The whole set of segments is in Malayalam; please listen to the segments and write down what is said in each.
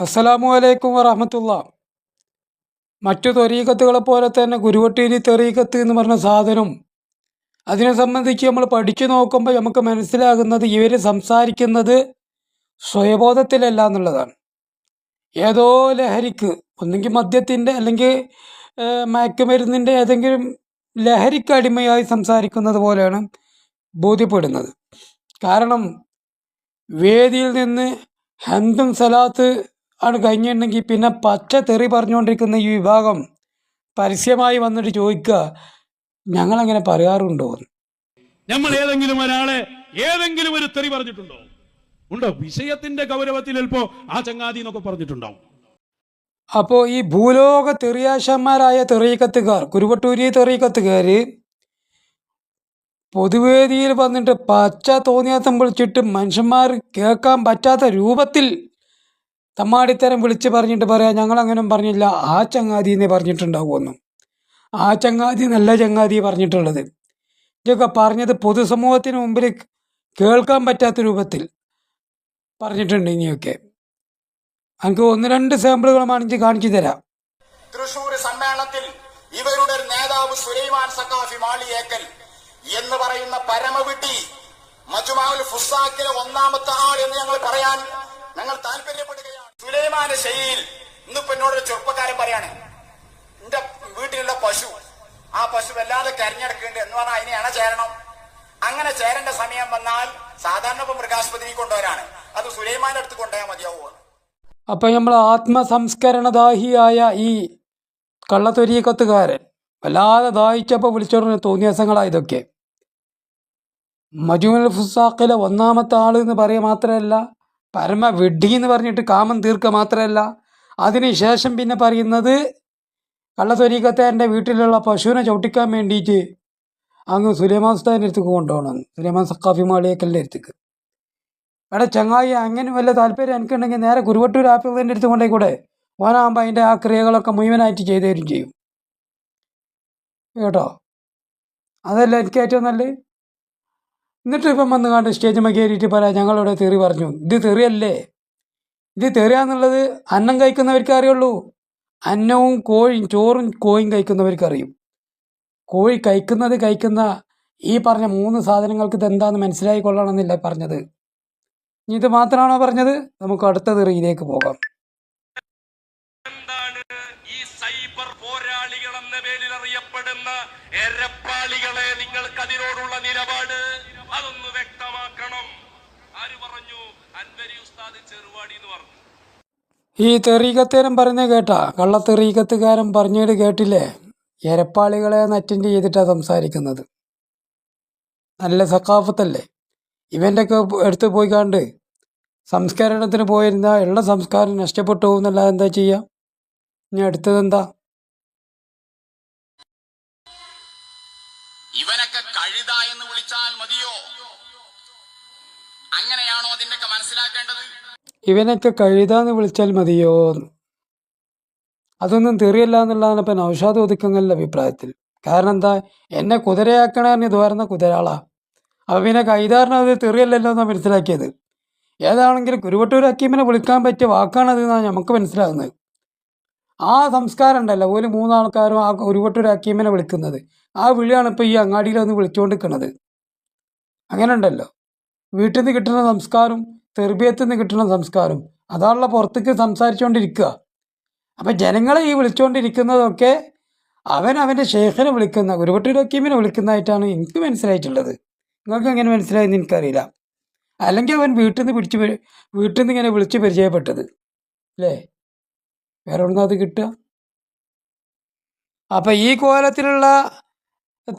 അസ്സലാമു അലൈക്കും വറഹമത്തുള്ള. മറ്റു തൊരീക്കത്തുകളെ പോലെ തന്നെ ഗുരുവട്ടീരി തെറീക്കത്ത് എന്ന് പറഞ്ഞ സാധനം. അതിനെ സംബന്ധിച്ച് നമ്മൾ പഠിച്ചു നോക്കുമ്പോൾ നമുക്ക് മനസ്സിലാകുന്നത് ഇവർ സംസാരിക്കുന്നത് സ്വയബോധത്തിലല്ല എന്നുള്ളതാണ്. ഏതോ ലഹരിക്ക് ഒന്നെങ്കിൽ മദ്യത്തിന്റെ അല്ലെങ്കിൽ മയക്കുമരുന്നിന്റെ ഏതെങ്കിലും ലഹരിക്ക് അടിമയായി സംസാരിക്കുന്നത് പോലെയാണ് ബോധ്യപ്പെടുന്നത്. കാരണം വേദിയിൽ നിന്ന് ഹന്തും സലാത്ത് ആണ് കഴിഞ്ഞിട്ടുണ്ടെങ്കിൽ പിന്നെ പച്ച തെറി പറഞ്ഞുകൊണ്ടിരിക്കുന്ന ഈ വിഭാഗം പരസ്യമായി വന്നിട്ട് ചോദിക്കുക ഞങ്ങൾ അങ്ങനെ പറയാറുണ്ടോ നമ്മൾ ഏതെങ്കിലും ഒരാളെ ഏതെങ്കിലും ഒരു തെറി പറഞ്ഞിട്ടുണ്ടോ? ഉണ്ടോ? വിഷയത്തിന്റെ ഗൗരവത്തിൽ ചിലപ്പോ ആ ചങ്ങാതി എന്നൊക്കെ പറഞ്ഞിട്ടുണ്ടാവും. അപ്പോ ഈ ഭൂലോക തെറിയാശന്മാരായ തെറിയക്കത്തുകാർ കുരുവട്ടൂരി തെറിയക്കത്തുകാർ പൊതുവേദിയിൽ വന്നിട്ട് പച്ച തോന്നിയാത്തം വിളിച്ചിട്ട് മനുഷ്യന്മാർ കേൾക്കാൻ പറ്റാത്ത രൂപത്തിൽ തമ്മാടിത്തരം വിളിച്ച് പറഞ്ഞിട്ട് പറയാം ഞങ്ങളങ്ങനെ പറഞ്ഞില്ല. ആ ചങ്ങാതി എന്നേ പറഞ്ഞിട്ടുണ്ടാവുമെന്നും ആ ചങ്ങാതി നല്ല ചങ്ങാതി പറഞ്ഞിട്ടുള്ളത്. ഇതൊക്കെ പറഞ്ഞത് പൊതുസമൂഹത്തിന് മുമ്പിൽ കേൾക്കാൻ പറ്റാത്ത രൂപത്തിൽ പറഞ്ഞിട്ടുണ്ട് ഇനിയൊക്കെ. എനിക്ക് ഒന്ന് രണ്ട് സാമ്പിളുകൾ മാണിച്ച് കാണിച്ചു തരാം. തൃശൂർ സമ്മേളനത്തിൽ ഇവരുടെ നേതാവ് സുലൈമാൻ സക്കാഫി മാളിയേക്കൽ എന്ന് പറയുന്ന പരമവിട്ടി മജുമാവുൽ ഫുസാക്കിലെ ഒന്നാമത്തെ ആൾ എന്ന് ഞങ്ങൾ പറയാൻ ഞങ്ങൾ താല്പര്യപ്പെടുകയാണ് സുലൈമാന്റെ ശൈലിയിൽ ഇന്നിപ്പോ എന്നോടൊരു ചെറുപ്പക്കാരൻ പറയാണ് എന്റെ വീട്ടിലുള്ള പശു ആ പശു വല്ലാതെ കരഞ്ഞെടുക്കുന്നുണ്ട് എന്ന് പറഞ്ഞാൽ അതിനെ ചേരണം? അങ്ങനെ ചേരേണ്ട സമയം വന്നാൽ സാധാരണ ഇപ്പൊ മൃഗാശുപത്രിയിൽ കൊണ്ടുവരാണ്. അത് സുലൈമാന്റെ അടുത്ത് കൊണ്ടുപോയാൽ മതിയാവുക. അപ്പൊ നമ്മൾ ആത്മസംസ്കരണദാഹിയായ ഈ കള്ളത്തൊരീക്കത്തുകാരൻ വല്ലാതെ ദാഹിച്ചപ്പോൾ തോന്നിയ തോന്നിയാസങ്ങളാ ഇതൊക്കെ. മജുമൽ ഫുസാഖിലെ ഒന്നാമത്തെ ആൾ എന്ന് പറയുക മാത്രമല്ല പരമ വെഡ്ഡി എന്ന് പറഞ്ഞിട്ട് കാമം തീർക്കുക മാത്രമല്ല. അതിനുശേഷം പിന്നെ പറയുന്നത് കള്ളത്തൊരീക്കത്തേന്റെ വീട്ടിലുള്ള പശുവിനെ ചവിട്ടിക്കാൻ വേണ്ടിയിട്ട് അങ്ങ് സുലൈമാൻ ഉസ്താദിന്റെ അടുത്തേക്ക് കൊണ്ടുപോകണം. സുലൈമാൻ സക്കാഫി മാളിയേക്കലിന്റെ അടുത്തേക്ക്. എടാ ചങ്ങായി അങ്ങനെ വല്ല താല്പര്യം എനിക്കുണ്ടെങ്കിൽ നേരെ കുരുവട്ടൂർ ആപ്പിളിന്റെ അടുത്ത് കൊണ്ടേ കൂടെ. ഓനാകുമ്പോൾ അതിന്റെ ആ ക്രിയകളൊക്കെ മുഴുവനായിട്ട് ചെയ്തു തരും ചെയ്യും. കേട്ടോ? അതല്ല എനിക്ക് ഏറ്റവും നല്ലത്? എന്നിട്ട് ഇപ്പം വന്ന് കണ്ട് സ്റ്റേജ് കയറിയിട്ട് പറയാം ഞങ്ങളിവിടെ തെറി പറഞ്ഞു. ഇത് തെറിയല്ലേ? ഇത് തെറിയാന്നുള്ളത് അന്നം കഴിക്കുന്നവർക്ക് അറിയുള്ളൂ. അന്നവും കോഴിയും ചോറും കോയും കഴിക്കുന്നവർക്ക് അറിയും. കോഴി കഴിക്കുന്നത് കഴിക്കുന്ന ഈ പറഞ്ഞ മൂന്ന് സാധനങ്ങൾക്ക് ഇത് എന്താണെന്ന് മനസ്സിലായി കൊള്ളണമെന്നില്ല പറഞ്ഞത്. ഇത് മാത്രമാണോ പറഞ്ഞത്? നമുക്ക് അടുത്ത തെറിയിലേക്ക് പോകാം. അറിയപ്പെടുന്ന എരപ്പാളികളെ നിങ്ങൾക്ക് അതിനോടുള്ള നിലപാട് അതൊന്ന് വ്യക്തമാക്കണം. ആര് പറഞ്ഞു? അൻവരി ഉസ്താദ് ചെറുവാടി എന്ന് പറഞ്ഞു. ഈ തെറീകത്തേരം പറയുന്നത് കേട്ടാ. കള്ളത്തെറീകത്തുകാരൻ പറഞ്ഞിട്ട് കേട്ടില്ലേ? എരപ്പാളികളെ അറ്റൻഡ് ചെയ്തിട്ടാണ് സംസാരിക്കുന്നത്. നല്ല സക്കാഫത്തല്ലേ ഇവന്റെ ഒക്കെ എടുത്ത് പോയി സംസ്കരണത്തിന് പോയിരുന്ന ഉള്ള സംസ്കാരം നഷ്ടപ്പെട്ടു പോകുന്നല്ലാതെ എന്താ ചെയ്യുക ഇനി അടുത്തത് ഇവനൊക്കെ കഴുത എന്ന് വിളിച്ചാൽ മതിയോ? അങ്ങനെയാണോ അതിന്റെയൊക്കെ മനസ്സിലാക്കേണ്ടത്? ഇവനൊക്കെ കഴുത എന്ന് വിളിച്ചാൽ മതിയോ? അതൊന്നും തെറിയല്ല എന്നുള്ളതാണ് ഇപ്പം നൗഷാദ് ഒതുക്കങ്ങളുടെ അഭിപ്രായത്തിൽ. കാരണം എന്താ? എന്നെ കുതിരയാക്കണേ ഇതുവരുന്ന കുതിരാളാ. അപ്പം പിന്നെ കൈതാറിന് അത് തെറിയല്ലല്ലോ എന്നാണ് മനസ്സിലാക്കിയത്. ഏതാണെങ്കിലും കുരുവട്ടൂർ ഹക്കീമിനെ വിളിക്കാൻ പറ്റിയ വാക്കാണത് എന്നാണ് നമുക്ക് മനസ്സിലാകുന്നത് ആ സംസ്കാരം ഉണ്ടല്ലോ. ഒരു മൂന്നാൾക്കാരും ആ കുരുവട്ടൂർ ഹക്കീമിനെ വിളിക്കുന്നത്. ആ വിളിയാണ് ഇപ്പോൾ ഈ അങ്ങാടിയിൽ വന്ന് വിളിച്ചുകൊണ്ട് നിൽക്കുന്നത് അങ്ങനെ ഉണ്ടല്ലോ. വീട്ടിൽ നിന്ന് കിട്ടുന്ന സംസ്കാരം തെർബിയത്തിൽ നിന്ന് കിട്ടുന്ന സംസ്കാരം അതാണല്ലോ പുറത്തേക്ക് സംസാരിച്ചുകൊണ്ടിരിക്കുക അപ്പം ജനങ്ങളെ ഈ വിളിച്ചുകൊണ്ടിരിക്കുന്നതൊക്കെ അവൻ അവന്റെ ഷേഖിനെ വിളിക്കുന്ന ഒരുപട്ടി ഹക്കീമിനെ വിളിക്കുന്നതായിട്ടാണ് എനിക്ക് മനസ്സിലായിട്ടുള്ളത്. നിങ്ങൾക്ക് എങ്ങനെ മനസ്സിലായെന്ന് എനിക്കറിയില്ല. അല്ലെങ്കിൽ അവൻ വീട്ടിൽ നിന്ന് പിടിച്ച് വീട്ടിൽ നിന്ന് ഇങ്ങനെ വിളിച്ച് പരിചയപ്പെട്ടത്. അല്ലേ? വേറെ ഒന്നും അത് കിട്ടുക? അപ്പം ഈ കോലത്തിലുള്ള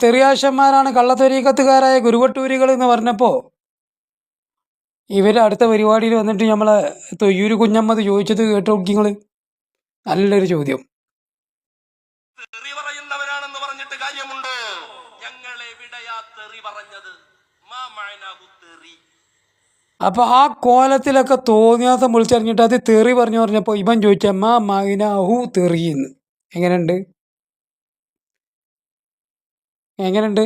തെറിയാശന്മാരാണ് കള്ളത്തൊരീക്കത്തുകാരായ ഗുരുവട്ടൂരികൾ എന്ന് പറഞ്ഞപ്പോൾ ഇവരെ അടുത്ത പരിപാടിയിൽ വന്നിട്ട് നമ്മളെ തൊയ്യൂര് കുഞ്ഞമ്മത് ചോദിച്ചത് കേട്ടോ നിങ്ങൾ നല്ലൊരു ചോദ്യം. പറയുന്നവരാണെന്ന് പറഞ്ഞിട്ട് കാര്യമുണ്ടോ? ഞങ്ങൾ എവിടെയാ തെറി പറഞ്ഞത്. മാ മഅനാഹു തെറി. അപ്പോൾ ആ കോലത്തിലൊക്കെ തോന്നിയാസം വിളിച്ചറിഞ്ഞിട്ട് അത് തെറി പറഞ്ഞു പറഞ്ഞപ്പോൾ ഇവൻ ചോദിച്ച മാ മൈനാഹു തെറിയെന്ന്. എങ്ങനെയുണ്ട്? എങ്ങനെയുണ്ട്?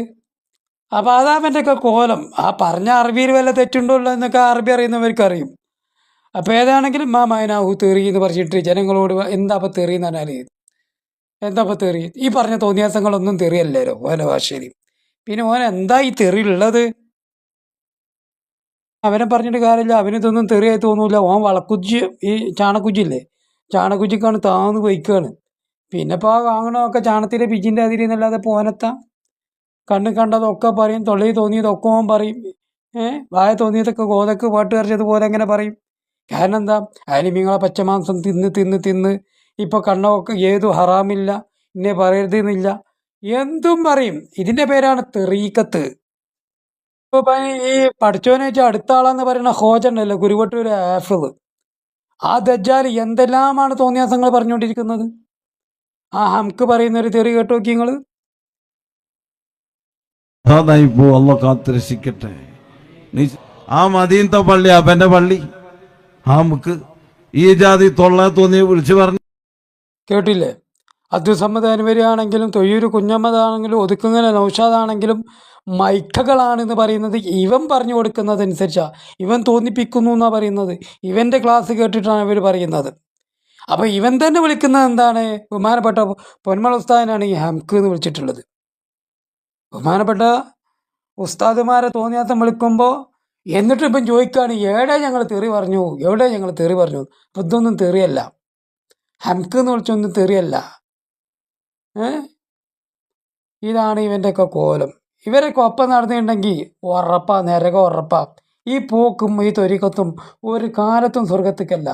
അപ്പോൾ അതാ അവന്റെ ഒക്കെ കോലം. ആ പറഞ്ഞ അറബിയിൽ വല്ല തെറ്റുണ്ടോ എന്നൊക്കെ അറബി അറിയുന്നവർക്ക് അറിയും അപ്പോൾ ഏതാണെങ്കിലും മാ മൈനാഹു തെറി എന്ന് പറഞ്ഞിട്ട് ജനങ്ങളോട് എന്താ അപ്പോൾ തെറി എന്ന് പറഞ്ഞാൽ എന്താ തെറി? ഈ പറഞ്ഞ തോന്നിയാസങ്ങളൊന്നും തെറിയല്ലല്ലോ ഓല ഭാഷയിൽ പിന്നെ ഓൻ എന്താ ഈ തെറി ഉള്ളത്? അവനെ പറഞ്ഞിട്ട് കാര്യമില്ല. അവനിതൊന്നും തെറിയായി തോന്നൂല. ഓൻ വളക്കുജ്ജി ഈ ചാണക്കുജില്ലേ ചാണക്കുജിക്കാണ് താന്ന് വയ്ക്കുകയാണ് പിന്നെ ഇപ്പോൾ വാങ്ങണമൊക്കെ ചാണത്തിലെ പിജിന്റെ അതിരി എന്നല്ലാതെ പോനത്ത കണ്ണ് കണ്ടതൊക്കെ പറയും. തൊള്ളി തോന്നിയതൊക്കെ ഓൻ പറയും. ഏ? വായ തോന്നിയതൊക്കെ ഗോതക്ക് പാട്ട് കറിച്ചതുപോലെ അങ്ങനെ പറയും. കാരണം എന്താ? അനിമിങ്ങളെ പച്ചമാംസം തിന്ന് തിന്ന് തിന്ന് ഇപ്പോൾ കണ്ണൊക്കെ ഏതു ഹറാമില്ല. ഇന്നെ പറയരുതെന്നില്ല. എന്തും പറയും. ഇതിന്റെ പേരാണ് തെറീക്കത്ത്. ഇപ്പോൾ ഈ പഠിച്ചോനെ വെച്ചാൽ അടുത്ത ആളെന്ന് പറയുന്ന ഹോജ ഉണ്ടല്ലോ കുരുവട്ടൂർ ആ ദജ്ജാൽ എന്തെല്ലാമാണ് തോന്നിയാസങ്ങൾ പറഞ്ഞുകൊണ്ടിരിക്കുന്നത് ആ ഹംക്ക് പറയുന്ന ഒരു തെറി കേട്ടു നോക്കി നിങ്ങൾ അതായി പോ അല്ല കാത്തിരക്ഷിക്കട്ടെ. ആ മദീനത്തെ പള്ളി അവന്റെ പള്ളി. ആ മുക്ക് ഈ ജാതി തൊള്ള തോന്നിയ വിളിച്ചു പറഞ്ഞു. കേട്ടില്ലേ? അബ്ദുസമ്മദ് അനുവരിയാണെങ്കിലും തൊയ്യൂര് കുഞ്ഞമ്മദാണെങ്കിലും ഒതുക്കുങ്ങനെ നൗഷാദാണെങ്കിലും മൈക്കകളാണെന്ന് പറയുന്നത് ഇവൻ പറഞ്ഞു കൊടുക്കുന്നതനുസരിച്ചാണ് ഇവൻ തോന്നിപ്പിക്കുന്നു എന്നാണ് പറയുന്നത്. ഇവന്റെ ക്ലാസ് കേട്ടിട്ടാണ് ഇവർ പറയുന്നത്. അപ്പോൾ ഇവൻ തന്നെ വിളിക്കുന്നത് എന്താണ്? ബഹുമാനപ്പെട്ട പൊന്മള ഉസ്താദിനാണ് ഈ ഹംക്ക് എന്ന് വിളിച്ചിട്ടുള്ളത്. ബഹുമാനപ്പെട്ട ഉസ്താദുമാരെ തോന്നിയാത്തം വിളിക്കുമ്പോൾ എന്നിട്ട് ഇപ്പം ചോദിക്കുകയാണ് എവിടെ ഞങ്ങൾ തെറി പറഞ്ഞു? എവിടെ ഞങ്ങൾ തെറി പറഞ്ഞു? അപ്പം ഇതൊന്നും തെറിയല്ല. ഹംക്ക് എന്ന് വിളിച്ചൊന്നും തെറിയല്ല. ഏ? ഇതാണ് ഇവന്റെയൊക്കെ കോലം. ഇവരൊക്കെ ഒപ്പം നടന്നിട്ടുണ്ടെങ്കിൽ ഉറപ്പാ നരക ഉറപ്പാ. ഈ പോക്കും ഈ തൊരിക്കത്തും ഒരു കാലത്തും സ്വർഗത്തേക്കല്ല.